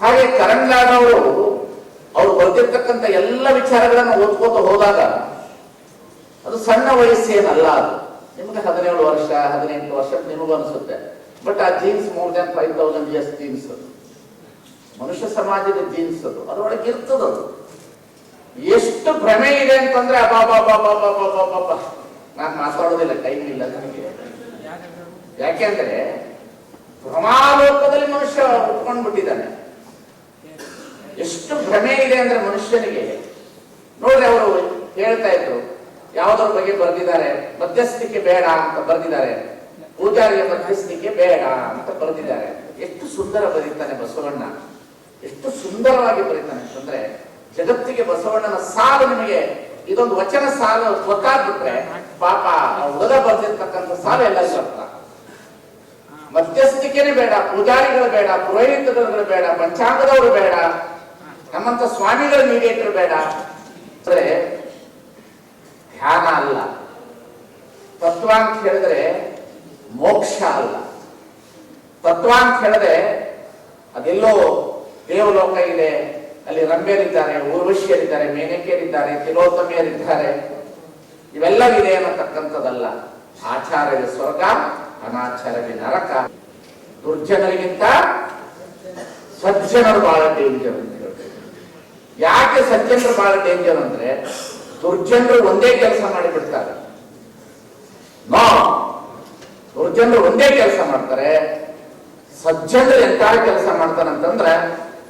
ಹಾಗೆ ಕರಂಗಾನವರು ಅವ್ರು ಬರೆದಿರ್ತಕ್ಕಂಥ ಎಲ್ಲ ವಿಚಾರಗಳನ್ನು ಓದ್ಕೋತ ಹೋದಾಗ ಅದು ಸಣ್ಣ ವಯಸ್ಸೇನಲ್ಲ ಅದು. ನಿಮ್ಗೆ ಹದಿನೇಳು ವರ್ಷ, ಹದಿನೆಂಟು ವರ್ಷ ನಿಮಗೂ ಅನಿಸುತ್ತೆ. ಬಟ್ ಆ genes more than five thousand years genes ಅದು. ಮನುಷ್ಯ ಸಮಾಜದ ಜೀನ್ಸ್ ಅದು. ಅದರೊಳಗೆ ಇರ್ತದದು. ಎಷ್ಟು ಭ್ರಮೆ ಇದೆ ಅಂತಂದ್ರೆ ಅಬಾಬಾಬಾಬಾಬಾಬಾಬಾಬ ನಾನು ಮಾತಾಡೋದಿಲ್ಲ ಟೈಮ್ ಇಲ್ಲ ನನಗೆ. ಯಾಕೆಂದ್ರೆ ಭ್ರಮಾಲೋಕದಲ್ಲಿ ಮನುಷ್ಯ ಉಟ್ಕೊಂಡ್ಬಿಟ್ಟಿದ್ದಾನೆ ಎಷ್ಟು ಭ್ರಮೆ ಇದೆ ಅಂದ್ರೆ ಮನುಷ್ಯನಿಗೆ. ನೋಡ್ರಿ ಅವರು ಹೇಳ್ತಾ ಇದ್ರು ಯಾವುದರ ಬಗ್ಗೆ ಬರೆದಿದ್ದಾರೆ? ಮಧ್ಯಸ್ಥಿಕೆ ಬೇಡ ಅಂತ ಬರೆದಿದ್ದಾರೆ. ಪೂಜಾರಿಯ ಮಧ್ಯಸ್ಥಿಕೆ ಬೇಡ ಅಂತ ಬರೆದಿದ್ದಾರೆ. ಎಷ್ಟು ಸುಂದರ ಬರೀತಾನೆ ಬಸವಣ್ಣ. ಎಷ್ಟು ಸುಂದರವಾಗಿ ಬರೀತಾನೆ. ಅಂತಂದ್ರೆ ಜಗತ್ತಿಗೆ ಬಸವಣ್ಣನ ಸಾಲು ನಿಮಗೆ, ಇದೊಂದು ವಚನ ಸಾಲು ಗೊತ್ತಾಗ್ಬಿಟ್ರೆ ಪಾಪ ಆ ಬರ್ದಿರ್ತಕ್ಕಂಥ ಸಾಲು ಎಲ್ಲರಿಗೂ ಅರ್ಥ. ಮಧ್ಯಸ್ಥಿಕೆನೇ ಬೇಡ, ಪೂಜಾರಿಗಳು ಬೇಡ ಪುರೋಹಿತರು ಬೇಡ, ಪಂಚಾಂಗದವರು ಬೇಡ. ನಮ್ಮಂತ ಸ್ವಾಮಿಗಳ ಮೀಡಿಯೇಟರ್ ಬೇಡ. ಅಂದ್ರೆ ಧ್ಯಾನ ಅಲ್ಲ. ತತ್ವ ಅಂತ ಹೇಳಿದ್ರೆ ಮೋಕ್ಷ ಅಲ್ಲ. ತತ್ವ ಅಂತ ಹೇಳಿದ್ರೆ ಅದೆಲ್ಲೋ ದೇವಲೋಕ ಇದೆ. ಅಲ್ಲಿ ರಂಭೆಯರಿದ್ದಾರೆ ಊರ್ವಶಿಯರಿದ್ದಾರೆ ಮೇನಕೆಯರಿದ್ದಾರೆ ತಿಲೋತ್ತಮಿಯರಿದ್ದಾರೆ ಇವೆಲ್ಲವಿದೆ ಅನ್ನತಕ್ಕಂಥದ್ದಲ್ಲ. ಆಚಾರ್ಯ ಸ್ವರ್ಗ, ಅನಾಚಾರ್ಯ ನರಕ. ದುರ್ಜನರಿಗಿಂತ ಸಜ್ಜನರು ಬಹಳ ಡೇಂಜರ್ ಸಜ್ಜನರು ಬಹಳ ಡೇಂಜರ್ ಅಂದ್ರೆ ದುರ್ಜನರು ಒಂದೇ ಕೆಲಸ ಮಾಡಿಬಿಡ್ತಾರೆ ನೋ, ದುರ್ಜನರು ಒಂದೇ ಕೆಲಸ ಮಾಡ್ತಾರೆ, ಸಜ್ಜನರು ಎಂತ ಕೆಲಸ ಮಾಡ್ತಾರೆ ಅಂತಂದ್ರೆ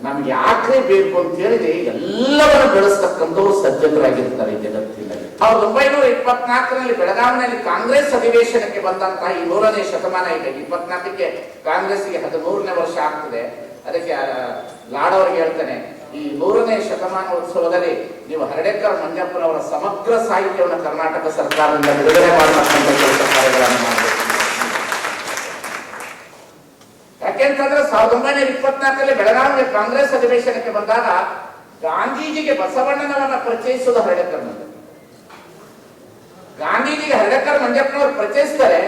ನಮ್ಗೆ ಯಾಕೆ ಬೇಕು ಅಂತ ಹೇಳಿದ್ರೆ ಎಲ್ಲವನ್ನು ಬೆಳೆಸ್ತಕ್ಕಂಥವ್ರು ಸಜ್ಜನರಾಗಿರ್ತಾರೆ ಈ ಜಗತ್ತಿನಲ್ಲಿ. ಸಾವಿರದ ಒಂಬೈನೂರ ಇಪ್ಪತ್ನಾಲ್ಕರಲ್ಲಿ ಬೆಳಗಾವಿನಲ್ಲಿ ಕಾಂಗ್ರೆಸ್ ಅಧಿವೇಶನಕ್ಕೆ ಬಂದಂತಹ ಈ ನೂರನೇ ಶತಮಾನ ಇದೆ. ಇಪ್ಪತ್ನಾಲ್ಕಕ್ಕೆ ಕಾಂಗ್ರೆಸ್ಗೆ ಹದಿಮೂರನೇ ವರ್ಷ ಆಗ್ತದೆ. ಅದಕ್ಕೆ ಲಾಡವ್ರಿಗೆ ಹೇಳ್ತೇನೆ ಈ ನೂರನೇ ಶತಮಾನೋತ್ಸವದಲ್ಲಿ ನೀವು ಹರಡೇಕರ್ ಮಂಜಪ್ಪನವರ ಸಮಗ್ರ ಸಾಹಿತ್ಯವನ್ನು ಕರ್ನಾಟಕ ಸರ್ಕಾರದಿಂದ ಬಿಡುಗಡೆ ಮಾಡತಕ್ಕಂಥ ಕೆಲಸ ಕಾರ್ಯಗಳನ್ನು ಮಾಡಬೇಕು. ಯಾಕೆಂತಂದ್ರೆ ಸಾವಿರದ ಒಂಬೈನೂರ ಇಪ್ಪತ್ನಾಲ್ಕರಲ್ಲಿ ಬೆಳಗಾವಿ ಕಾಂಗ್ರೆಸ್ ಅಧಿವೇಶನಕ್ಕೆ ಬಂದಾಗ ಗಾಂಧೀಜಿಗೆ ಬಸವಣ್ಣನವನ್ನ ಪರಿಚಯಿಸುವುದು ಹರಡೇಕರ್ ಮಂಜಪ್ಪ. ಗಾಂಧೀಜಿಗೆ ಹರಡೇಕರ್ ಮಂಜಪ್ಪನವರು ಪರಿಚಯಿಸ್ತಾರೆ,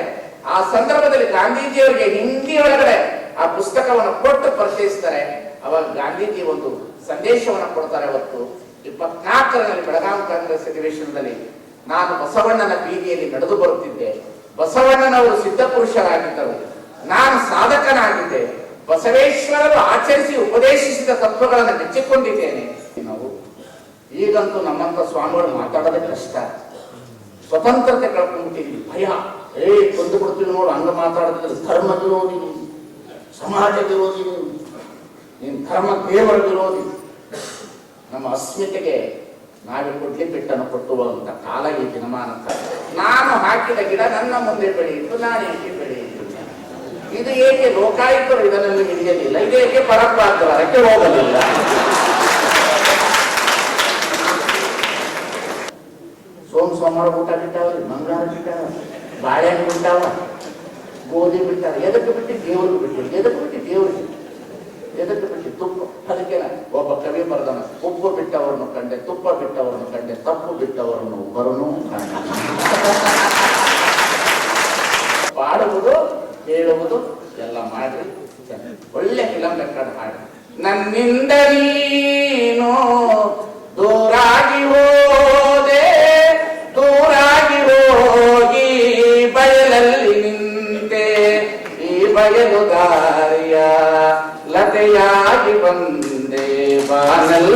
ಆ ಸಂದರ್ಭದಲ್ಲಿ ಗಾಂಧೀಜಿಯವರಿಗೆ ಹಿಂದಿ ಒಳಗಡೆ ಆ ಪುಸ್ತಕವನ್ನು ಕೊಟ್ಟು ಪರಿಚಯಿಸ್ತಾರೆ. ಅವಾಗ ಗಾಂಧೀಜಿ ಒಂದು ಸಂದೇಶವನ್ನು ಕೊಡ್ತಾರೆ ಅವತ್ತು. ಇಪ್ಪತ್ನಾಲ್ಕರಲ್ಲಿ ಬೆಳಗಾವಿ ಕಾಂಗ್ರೆಸ್ ಅಧಿವೇಶನದಲ್ಲಿ ನಾನು ಬಸವಣ್ಣನ ಬೀದಿಯಲ್ಲಿ ನಡೆದು ಬರುತ್ತಿದ್ದೆ. ಬಸವಣ್ಣನವರು ಸಿದ್ಧ ಪುರುಷರಾಗಿದ್ದರು ನಾನು ಸಾಧಕನಾಗಿದ್ದೆ. ಬಸವೇಶ್ವರರು ಆಚರಿಸಿ ಉಪದೇಶಿಸಿದ ತತ್ವಗಳನ್ನು ಮೆಚ್ಚಿಕೊಂಡಿದ್ದೇನೆ. ನಾವು ಈಗಂತೂ ನಮ್ಮಂತ ಸ್ವಾಮಿಗಳು ಮಾತಾಡೋದೇ ಕಷ್ಟ. ಸ್ವತಂತ್ರತೆ ಕಳ್ಕೊಂಡ್ಬಿಟ್ಟಿದ್ವಿ ಭಯ. ಏ ಕೊಂದು ಬಿಡ್ತೀವಿ ನೋಡು. ಹಂಗ ಮಾತಾಡಿದ್ರೆ ಧರ್ಮದಲ್ಲಿ ವಿರೋಧಿ ನೀನು. ಸಮಾಜ ವಿರೋಧಿ ನೀನು. ಕರ್ಮ ದೇವರ ವಿರೋಧಿ. ನಮ್ಮ ಅಸ್ಮಿತೆಗೆ ನಾವೇ ಕೊಡ್ಲಿ ಬಿಟ್ಟನ್ನು ಕೊಟ್ಟುವಂತ ಕಾಲ ಈ ದಿನಮಾನ. ನಾನು ಹಾಕಿದ ಗಿಡ ನನ್ನ ಮುಂದೆ ಬೆಳೆಯಿತು, ನಾನು ಏಕೆ ಬೆಳೆಯಿತು. ಇದು ಏಕೆ ಲೋಕಾಯುಕ್ತರು ಇದನ್ನು ಹಿಡಿಯಲಿಲ್ಲ? ಇದು ಏಕೆ ಪರಪ್ರಾಂತವರಕ್ಕೆ ಹೋಗಲಿಲ್ಲ? ಸೋಮ ಸೋಮವಾರ ಊಟ ಬಿಟ್ಟಾವ್ರಿ ಮಂಗಳವಾರ ಬಿಟ್ಟಾವ ಬಾಳೆಹಣ್ಣು ಬಿಟ್ಟಾವ, ಗೋಧಿ ಬಿಟ್ಟಾವ, ಎದಕ್ಕೆ ಬಿಟ್ಟು ದೇವರು ಬಿಟ್ಟು ಎದಕ್ಕೆ ಬಿಟ್ಟು ದೇವ್ರಿಗೆ ಎದಕ್ಕೆ ಬಿಟ್ಟು ತುಪ್ಪ ಅದಕ್ಕೆ ಬರ್ದಾನ ಬರೆದನ ಉಪ್ಪು ಬಿಟ್ಟವರನ್ನು ಕಂಡೆ, ತುಪ್ಪ ಬಿಟ್ಟವರನ್ನು ಕಂಡೆ, ತಪ್ಪು ಬಿಟ್ಟವರನ್ನು ಒಬ್ಬರನ್ನು ಕಂಡೆ. ಪಾಡುವುದು ಹೇಳುವುದು ಎಲ್ಲ ಮಾಡ್ರಿ ಒಳ್ಳೆ ಫಿಲಂ ರೆಕಾರ್ಡ್ ಹಾಡಿ. ನನ್ನಿಂದ ನೀನು ದೂರಾಗಿ ಹೋದೆ, ದೂರಾಗಿ ಹೋಗಿ ಬಯಲಲ್ಲಿ ನಿಂತೆ. ಈ ಬಯಲು ದಾರಿಯ ಲತೆಯಾಗಿ ಬಂದೆ. பாடல்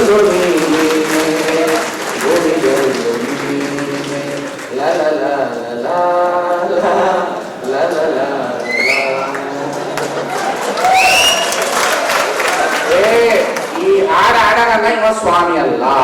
ஆட ஆட இவன் சுவாமி அல்லா.